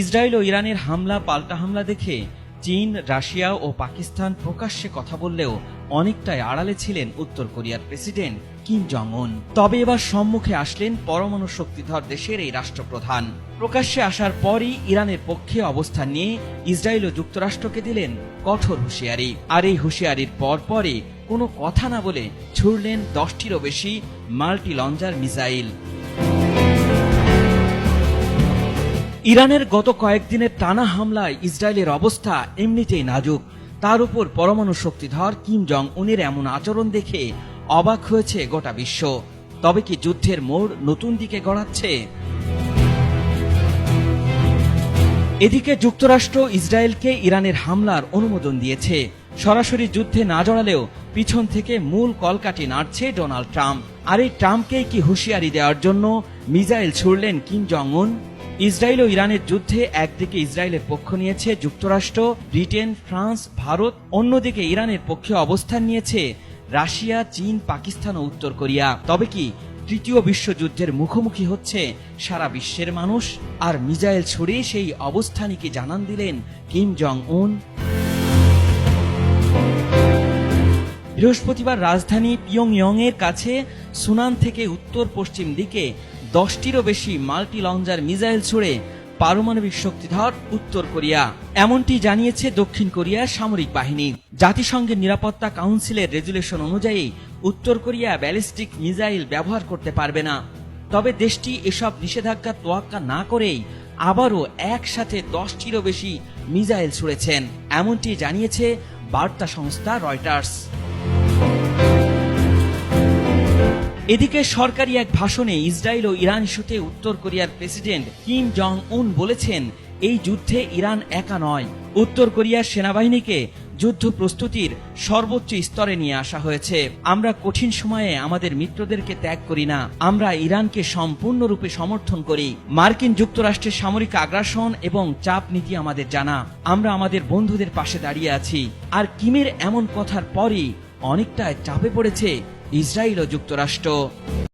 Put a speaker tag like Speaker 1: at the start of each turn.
Speaker 1: Israel ও ইরানের হামলা, পাল্টা হামলা দেখে চীন, রাশিয়া ও পাকিস্তান প্রকাশ্যে কথা বললেও অনেকটাই আড়ালে ছিলেন উত্তর কোরিয়ার প্রেসিডেন্ট কিম জং উন তবে এবার সম্মুখে আসলেন পরমাণু শক্তিধর দেশের এই রাষ্ট্রপ্রধান। প্রকাশ্যে আসার পরই ইরানের পক্ষে অবস্থান নিয়ে ইসরায়েল ও যুক্তরাষ্ট্রকে দিলেন কঠোর হুঁশিয়ারি। আর এই হুঁশিয়ারির পর পরে কোনো কথা না বলে ছুড়লেন দশটিরও বেশি মাল্টি লঞ্চার মিসাইল। ইরানের গত কয়েকদিনের টানা হামলায় ইসরায়েলের অবস্থা এমনিতেই নাজুক। তার উপর পরমাণু শক্তিধর কিম জং উনের এমন আচরণ দেখে অবাক হয়েছে গোটা বিশ্ব। তবে কি যুদ্ধের মোড় নতুন দিকে গড়াচ্ছে? এদিকে যুক্তরাষ্ট্র ইসরায়েলকে ইরানের হামলার অনুমোদন দিয়েছে। সরাসরি যুদ্ধে না জড়ালেও পিছন থেকে মূল কলকাঠি নাড়ছে ডোনাল্ড ট্রাম্প। আর এই ট্রাম্পকেই কি হুঁশিয়ারি দেওয়ার জন্য মিজাইল ছুড়লেন কিম জং উন ইসরায়েল ও ইরানের যুদ্ধে একদিকে ইসরায়েলের পক্ষ নিয়েছে যুক্তরাষ্ট্র, ব্রিটেন, ফ্রান্স, ভারত, অন্যদিকে ইরানের পক্ষে অবস্থান নিয়েছে রাশিয়া, চীন, পাকিস্তান ও উত্তর কোরিয়া। তবে কি তৃতীয় বিশ্বযুদ্ধের মুখোমুখি হচ্ছে সারা বিশ্বের মানুষ? আর মিজাইল ছড়িয়ে সেই অবস্থানই কি জানান দিলেন কিম জং উন বৃহস্পতিবার রাজধানী পিয়ংইয়ং এর কাছে সুনান থেকে উত্তর পশ্চিম দিকে দশটিরও বেশি মাল্টি লঞ্চার মিসাইল ছুড়ে পারমাণবিক শক্তিধর উত্তর কোরিয়া। এমনটি জানিয়েছে দক্ষিণ কোরিয়ার সামরিক বাহিনী। জাতিসংঘের নিরাপত্তা কাউন্সিলের রেজুলেশন অনুযায়ী উত্তর কোরিয়া ব্যালিস্টিক মিসাইল ব্যবহার করতে পারবে না। তবে দেশটি এসব নিষেধাজ্ঞা তোয়াক্কা না করেই আবারও একসাথে দশটিরও বেশি মিসাইল ছুড়েছেন। এমনটি জানিয়েছে বার্তা সংস্থা রয়টার্স। এদিকে সরকারি এক ভাষণে ইসরায়েল ও ইরান ইস্যুতে উত্তর কোরিয়ার প্রেসিডেন্ট কিম জং উন বলেছেন, এই যুদ্ধে ইরান একা নয়। উত্তর কোরিয়ার সেনাবাহিনীকে যুদ্ধ প্রস্তুতির সর্বোচ্চ স্তরে নিয়ে আসা হয়েছে। আমরা কঠিন সময়ে আমাদের মিত্রদেরকে ত্যাগ করি না। আমরা ইরানকে সম্পূর্ণরূপে সমর্থন করি। মার্কিন যুক্তরাষ্ট্রের সামরিক আগ্রাসন এবং চাপ নীতি আমাদের জানা। আমরা আমাদের বন্ধুদের পাশে দাঁড়িয়ে আছি। আর কিমের এমন কথার পরই অনেকটাই চাপে পড়েছে ইসরায়েল ও যুক্তরাষ্ট্র।